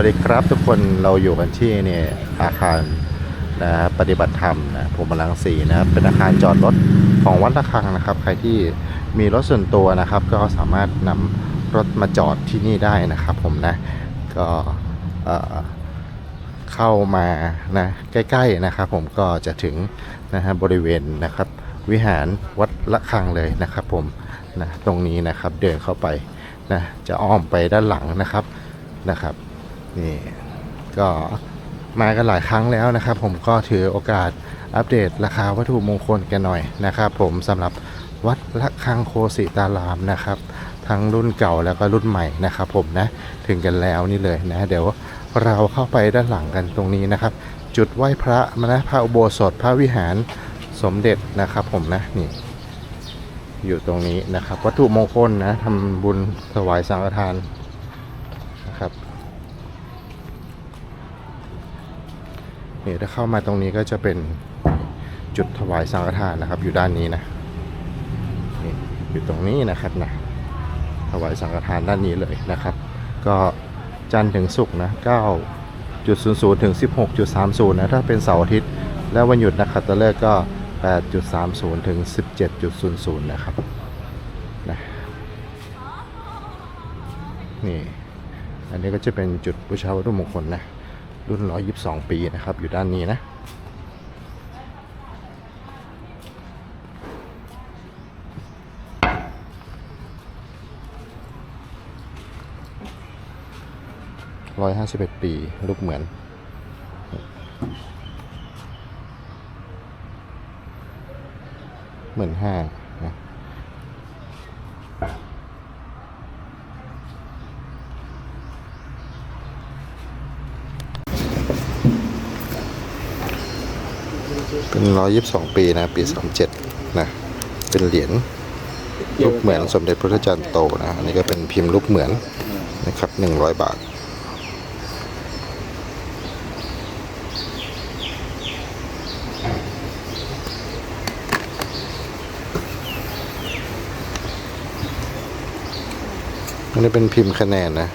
สวัสดีครับทุกคนเราอยู่กันที่เนี่ยอาคารนะปฏิบัติธรรมนะผมลังสีนะครับเป็นอาคารจอดรถของวัดระฆังนะครับ ใครที่มีรถส่วนตัวนะครับ ก็สามารถนำรถมาจอดที่นี่ได้นะครับ ผมนะก็เอ่อเข้ามานะใกล้ๆนะครับ ผมก็จะถึงนะฮะบริเวณนะครับ วิหารวัดระฆังเลยนะครับ ผมนะตรงนี้นะครับเดินเข้าไปนะจะอ้อมไปด้านหลังนะครับนะครับ นี่ก็มากันหลายครั้งแล้วนะครับ ผมก็ถือโอกาสอัปเดตราคาวัตถุมงคลกันหน่อยนะครับ ผมสำหรับวัดละคังโคสิตารามนะครับ ทั้งรุ่นเก่าแล้วก็รุ่นใหม่นะครับ ผมนะถึงกันแล้วนี่เลยนะ เดี๋ยวเราเข้าไปด้านหลังกันตรงนี้นะครับ จุดไหว้พระมนะพระอุโบสถพระวิหารสมเด็จนะครับ ผมนะนี่อยู่ตรงนี้นะครับ วัตถุมงคลนะทำบุญถวายสังฆทานนะครับ นี่ถ้าเข้ามาตรงนี้ก็จะเป็นจุดถวายสังฆทานนะครับ อยู่ด้านนี้นะนี่อยู่ตรงนี้นะครับนะถวายสังฆทานด้านนี้เลยนะครับ ก็จันทร์ถึงศุกร์นะ9.00ถึง 16.30นะถ้าเป็นเสาร์อาทิตย์ แล้ววันหยุดนะครับตะเลิกก็ 8.30ถึง17.00นะครับนะนี่ อันนี้ก็จะเป็นจุดบูชาวัตถุมงคลนะ รุ่น 122 ปีนะครับ อยู่ด้านนี้นะ151ปีรูปเหมือน เหมือนห้า นะเป็น122ปีนะ ปี37นะ เป็นเหรียญรูปเหมือนสมเด็จพระเจ้าจันทร์โตนะ อันนี้ก็เป็นพิมพ์รูปเหมือนนะครับ100บาทอันนี้เป็นพิมพ์คะแนนนะ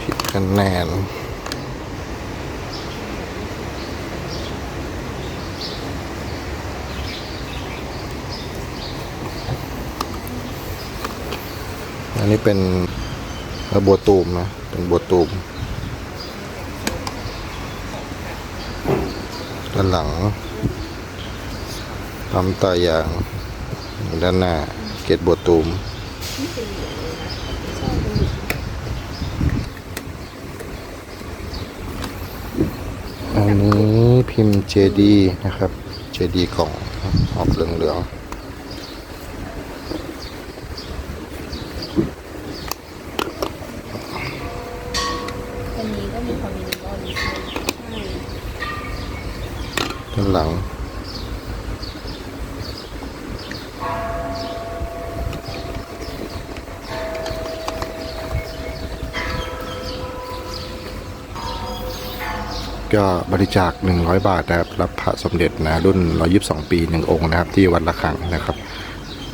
พิมพ์คะแนน อันนี้เป็นบัวตูมนะ เป็นบัวตูมด้านหลังปั๊มตายางด้านหน้าเกตบัวตูมอันนี้พิมพ์เจดีนะครับ เจดีกล่องออกเหลืองๆ อันนี้ก็ มีพอมีก็ดีใช่ด้านหลังก็บริจาค 100 บาทนะครับ รับพระสมเด็จนะรุ่น 122 ปี1องค์นะครับ ที่วัดละคังนะครับ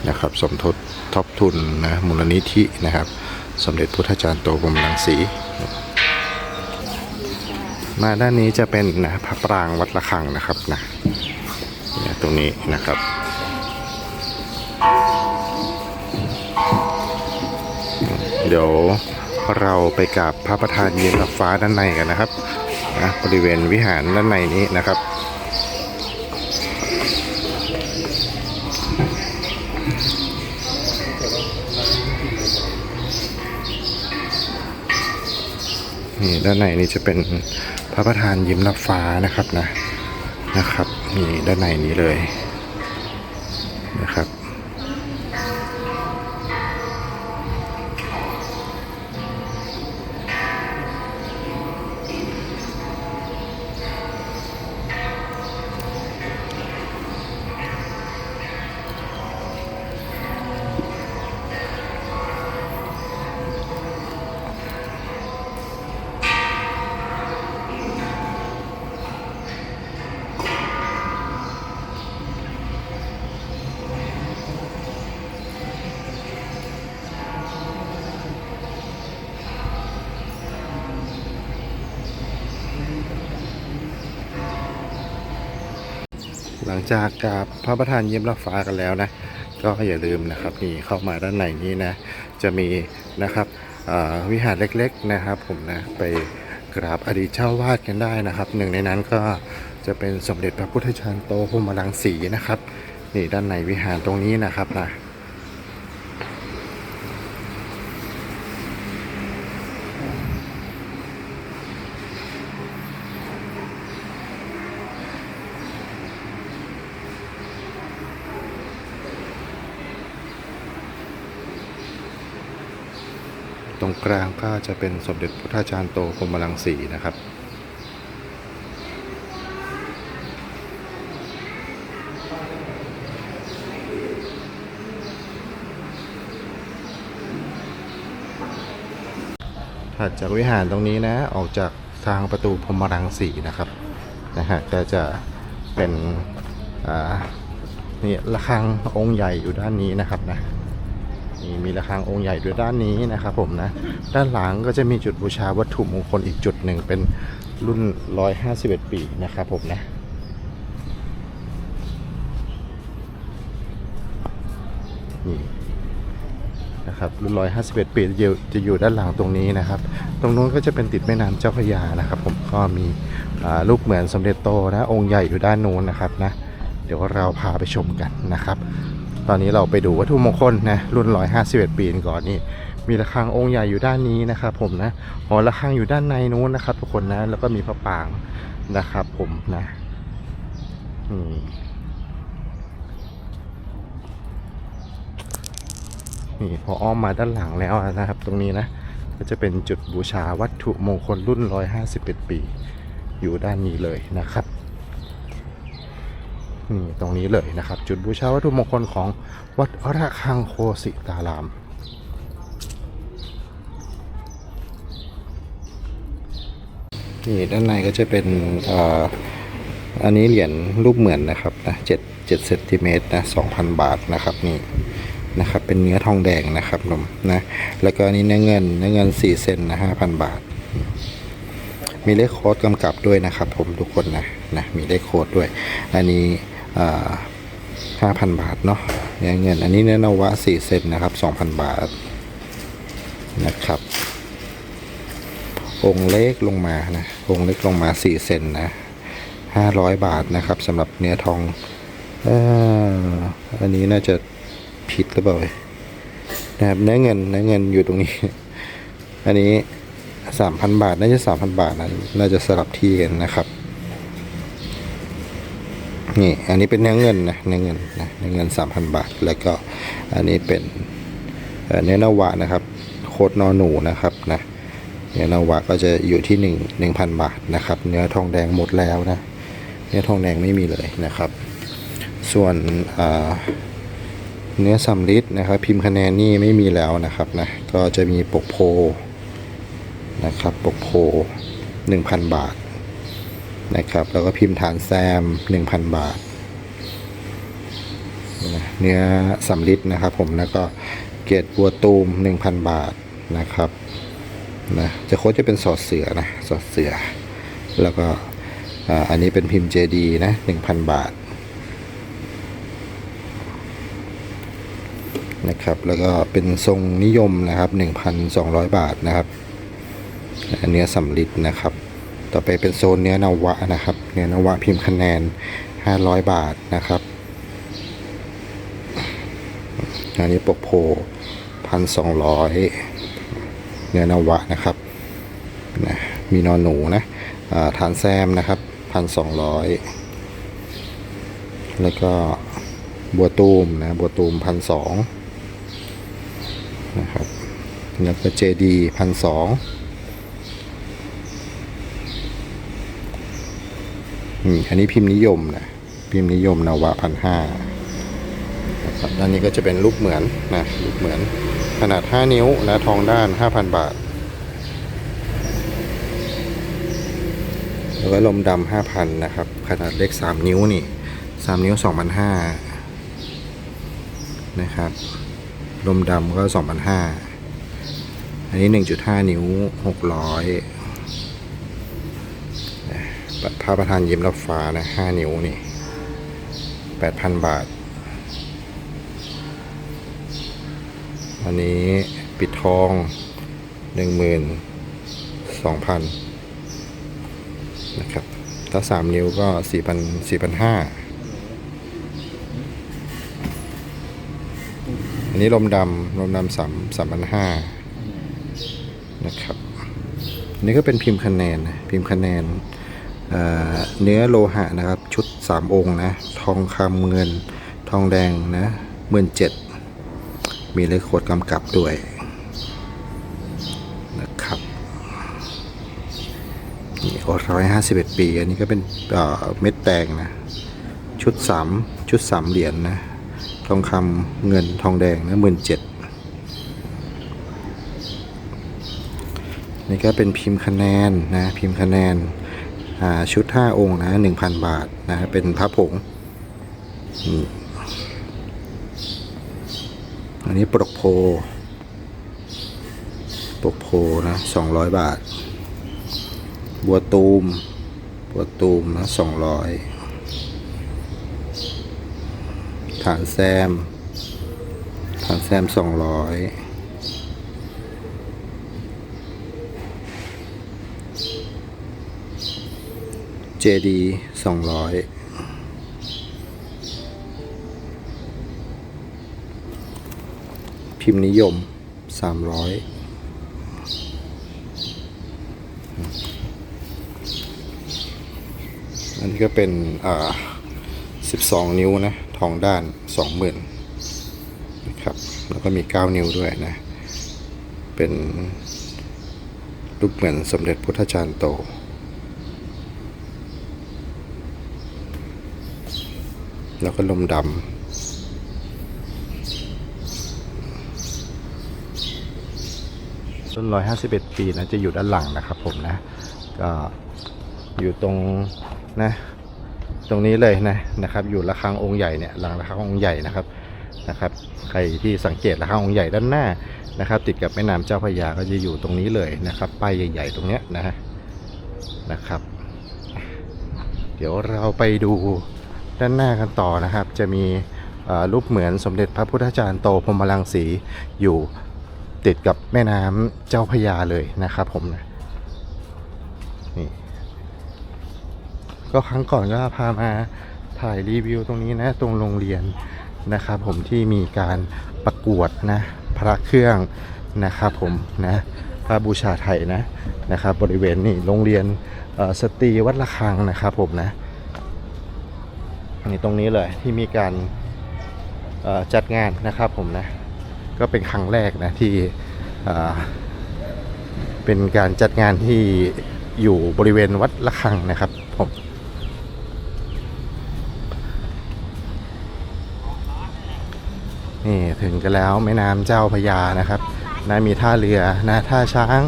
นะครับ สมทบทบทุนนะมูลนิธินะครับ สมเด็จพุทธจารย์โตบรมรังสี มาด้านนี้จะเป็นนะพระปรางวัดละคังนะครับนะเนี่ยตรงนี้นะครับ เดี๋ยวเราไปกราบพระประธานเย็นรับฟ้าด้านในกันนะครับนะบริเวณวิหารด้านในนี้นะครับนี่ด้านในนี่จะเป็น ระประธานยิ้มรับฟ้านะครับนะนะครับนี่ด้านในนี้เลยนะครับ หลังจากกราบพระประธานเยี่ยมรับฟ้ากันแล้วนะ ก็อย่าลืมนะครับนี่เข้ามาด้านในนี้นะ จะมีนะครับวิหารเล็กๆนะครับ ผมนะไปกราบอดีตเจ้าวาดกันได้นะครับ หนึ่งในนั้นก็จะเป็นสมเด็จพระพุทธชานโตพรหมรังสีนะครับ นี่ด้านในวิหารตรงนี้นะครับนะ ตรงกลางก็จะเป็นสมเด็จพุทธาจารย์โตพรหมรังสีนะครับ ถัดจากวิหารตรงนี้นะออกจากทางประตูพรหมรังสีนะครับนะฮะก็จะเป็นอ่านี่ระฆังองค์ใหญ่อยู่ด้านนี้นะครับนะ นี่มีระฆังองค์ใหญ่ด้วยด้านนี้นะครับผมนะ ด้านหลังก็จะมีจุดบูชาวัตถุมงคลอีกจุดหนึ่งเป็นรุ่น 151 ปีนะครับผมนะนี่นะครับรุ่น 151 ปีจะอยู่จะอยู่ด้านหลังตรงนี้นะครับ ตรงนู้นก็จะเป็นติดแม่น้ำเจ้าพระยานะครับ ผมก็มีอ่ารูปเหมือนสมเด็จโตนะองค์ใหญ่อยู่ด้านนู้นนะครับนะเดี๋ยวเราพาไปชมกันนะครับ ตอนนี้เราไปดูวัตถุมงคลนะรุ่น 151 ปีก่อนนี่มีระฆังองค์ใหญ่อยู่ด้านนี้นะครับผมนะหอระฆังอยู่ด้านในนู้นนะครับ ทุกคนนะแล้วก็มีพระปางนะครับ ผมนะนี่นี่พออ้อมมาด้านหลังแล้วนะครับ ตรงนี้นะก็จะเป็นจุดบูชาวัตถุมงคลรุ่น 151 ปี อยู่ด้านนี้เลยนะครับ นี่ตรงนี้เลยนะครับ จุดบูชาวัตถุมงคลของวัดระฆังโคสิตาราม นี่ด้านในก็จะเป็นอ,อันนี้เหรียญรูปเหมือนนะครับนะเจ็ดเจ็ดเซนติเมตรนะสองพันบาทนะครับนี่นะครับเป็นเนื้อทองแดงนะครับนมนะแล้วก็อันนี้เนื้อเงินเนื้อเงินสี่เซนนะห้าพันบาท มีเลขโค้ดกำกับด้วยนะครับ ผมทุกคนนะนะมีเลขโค้ดด้วย อันนี้ ห้าพันบาทเนาะเนื้อเงินอันนี้เนื้อนวะสี่เซนนะครับสองพันบาทนะครับ องเล็กลงมานะองเล็กลงมาสี่เซนนะห้าร้อยบาทนะครับสำหรับเนื้อทองอ่ออันนี้น่าจะผิดหรือเปล่านะครับเนื้อเงินเนื้อเงินอยู่ตรงนี้ อันนี้สามพันบาทน่าจะสามพันบาทนะน่าจะสลับที่กันนะครับ นี่อันนี้เป็นเนื้อเงินนะเนื้อเงินนะเนื้อเงินสามพันบาท แล้วก็อันนี้เป็นเนื้อนาวะนะครับ โคดนอหนูนะครับนะเนื้อนาวะก็จะอยู่ที่หนึ่งหนึ่งพันบาทนะครับ เนื้อทองแดงหมดแล้วนะเนื้อทองแดงไม่มีเลยนะครับ ส่วนเนื้อสำลิดนะครับ พิมพ์คะแนนนี่ไม่มีแล้วนะครับนะก็จะมีปกโพนะครับปกโพ1,000 บาท นะครับ แล้วก็พิมพ์ฐานแซม 1,000 บาท เนื้อสำลิดนะครับผมแล้วก็เกรดบัวตูม 1,000 บาทนะครับนะจะโค้ดจะเป็นสอดเสือนะสอดเสือ แล้วก็อันนี้เป็นพิมพ์ JD นะ1,000 บาทนะครับแล้วก็เป็นทรงนิยมนะครับ 1,200 บาทนะครับเนื้อสำลิดนะครับ ต่อไปเป็นโซนเนื้อนวะนะครับ เนื้อนวะพิมพ์คะแนน 500 บาทนะครับอันนี้ปกโพพันสองร้อยเนื้อนวะนะครับนะมีนอนหนูนะฐานแซมนะครับพันสองร้อยแล้วก็บัวตูมนะบัวตูมพันสองนะครับแล้วก็เจดีพันสอง อืมอันนี้พิมพ์นิยมนะพิมพ์นิยมนวะพันห้านะครับด้านนี้ก็จะเป็นรูปเหมือนนะรูปเหมือน ขนาด 5 นิ้วนะทองด้าน 5,000 บาท แล้วก็ลมดำ5,000 นะครับ ขนาดเล็ก 3 นิ้วนี่ 3 นิ้ว 2,500 นะครับ ลมดำก็ 2,500 อันนี้ 1.5 นิ้ว 600 พระประธานยิ้มรับฟ้านะห้านิ้วนี่8,000บาท อันนี้ปิดทอง12,000นสองพันนะครับ ถ้า3นิ้วก็4,000 4,500อันนี้ลมดำลมดำสามสามพันห้านะครับอันนี้ก็เป็นพิมพ์คะแนน พิมพ์คะแนน เนื้อโลหะนะครับ ชุด 3 องค์นะ ทองคำเงิน ทองแดงนะหมื่นเจ็ดมีเลขขวดกำกับด้วยนะครับนี่ร้อยห้าสิบเอ็ดปี อันนี้ก็เป็นเม็ดแตงนะ ชุดสามชุดสามเหรียญนะทองคำเงินทองแดงนะหมื่นเจ็ดนี่ก็เป็นพิมพ์คะแนนนะ พิมพ์คะแนน ชุด 5 องค์นะ1,000 บาทนะเป็นพระผงอันนี้ปลกโพปลกโพนะ200 บาท บัวตูม บัวตูมนะ200 ฐานแซม ฐานแซม 200 จดีสองร้อยพิมพ์นิยมสามร้อยอันนี้ก็เป็นอ่สองนิ้วนะ ทองด้านสองหมื่นะครับ แล้วก็มีเก้านิ้วด้วยนะ เป็นรูปเหมือนสมเด็จพุทธจารย์โต แล้วก็ลมดำต้น 151 ปีนะจะอยู่ด้านหลังนะครับผมนะ ก็อยู่ตรงนะ ตรงนี้เลยนะนะครับ อยู่ระฆังองค์ใหญ่เนี่ยหลังระฆังองค์ใหญ่นะครับนะครับ ใครที่สังเกตระฆังองค์ใหญ่ด้านหน้านะครับ ติดกับแม่น้ำเจ้าพระยาก็จะอยู่ตรงนี้เลยนะครับป้ายใหญ่ ๆ ตรงเนี้ยนะฮะนะครับ เดี๋ยวเราไปดู ด้านหน้ากันต่อนะครับ จะมีรูปเหมือนสมเด็จพระพุทธจารย์โตพรมรังสีอยู่ติดกับแม่น้ำเจ้าพยาเลยนะครับผมนี่ก็ครั้งก่อนก็พามาถ่ายรีวิวตรงนี้นะ ตรงโรงเรียนนะครับผมที่มีการประกวดนะพระเครื่องนะครับผมนะพระบูชาไทยนะนะครับบริเวณนี่โรงเรียนสตรีวัดระฆังนะครับผมนะ นี่ตรงนี้เลยที่มีการจัดงานนะครับผมนะ ก็เป็นครั้งแรกนะที่เป็นการจัดงานที่อยู่บริเวณวัดระฆังนะครับผมนี่ถึงกันแล้วแม่น้ำเจ้าพยานะครับนะมีท่าเรือนะท่าช้าง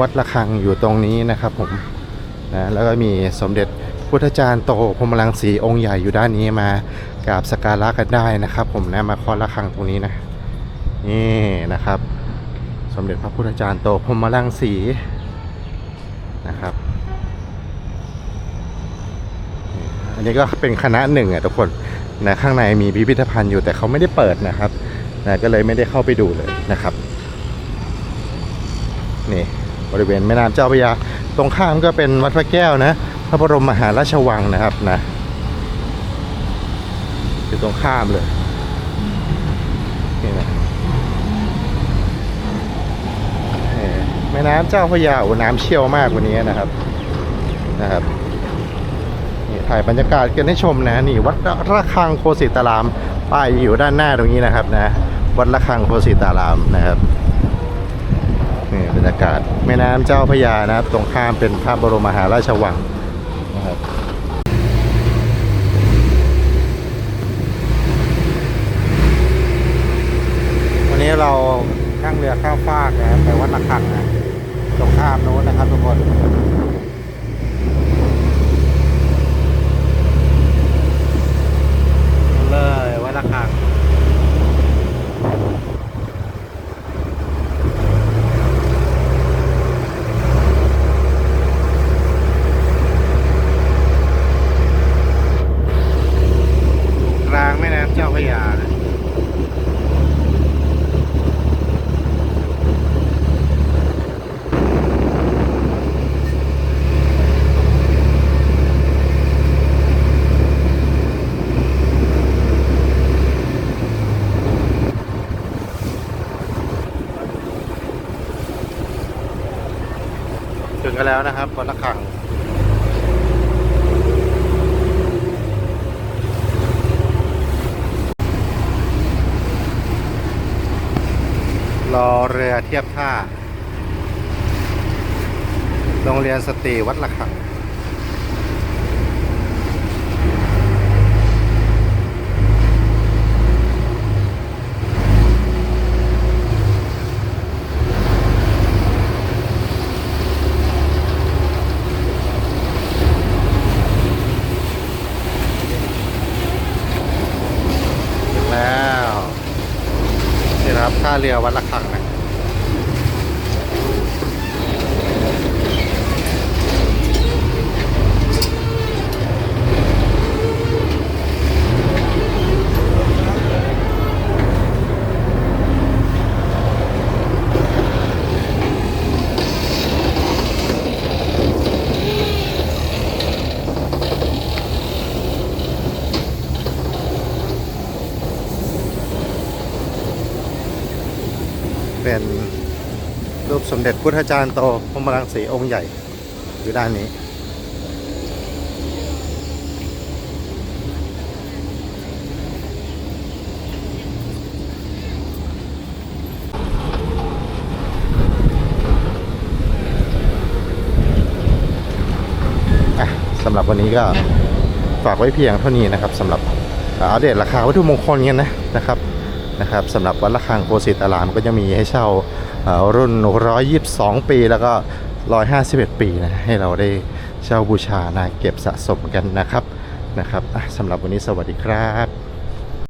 วัดระฆังอยู่ตรงนี้นะครับผมนะแล้วก็มีสมเด็จ พุทธจารย์โตพรมรังสีองค์ใหญ่อยู่ด้านนี้มากราบสักการะกันได้นะครับ ผมนะมาคอระฆังตรงนี้นะนี่นะครับ สมเด็จพระพุทธจารย์โตพรมรังสีนะครับอันนี้ก็เป็นคณะหนึ่งอะทุกคนนะข้างในมีพิพิธภัณฑ์อยู่แต่เขาไม่ได้เปิดนะครับนะก็เลยไม่ได้เข้าไปดูเลยนะครับ นี่บริเวณแม่น้ำเจ้าพระยา ตรงข้ามก็เป็นวัดพระแก้วนะ ระบรมมหาราชวังนะครับนะอยู่ตรงข้ามเลยนี่นะแม่น้ำเจ้าพระยาโอ้น้ำเชี่ยวมากกว่านี้นะครับนะครับนี่ถ่ายบรรยากาศกันให้ชมนะนี่วัดระฆังโคสิตารามป้ายอยู่ด้านหน้าตรงนี้นะครับนะวัดระฆังโคสิตารามนะครับนี่บรรยากาศแม่น้ำเจ้าพระยานะครับ ตรงข้ามเป็นพระบรมมหาราชวังนะครับวันนี้ เรานั่งเรือข้ามฟากนะครับไปวัดระฆังนะตรงข้ามโน้นนะครับทุกคนเลยวัดระฆังครั ถึงกั นแล้วนะครับวัดระฆังรอเรือเทียบท่า โรงเรียนสตรีวัดระฆัง ถึงแล้วนี่นะครับท่า เรือวัดละฆังนะเป็นรูปสม เด็จพุทธจารย์โตพรมรังสีองค์ใหญ่อยู่ด้านนี้ สำหรับวันนี้ก็ฝากไว้เพียงเท่านี้นะครับสำหรับอัปเดตราคาวัตถุมงคลกันนะนะครับนะครับสำหรับวัดระฆังโคสิตอารามก็จะมีให้เช่า รุ่น 122 ปี แล้วก็ 151 ปีนะให้เราได้เช่าบูชานะเก็บสะสมกันนะครับนะครับสำหรับวันนี้สวัสดีครับ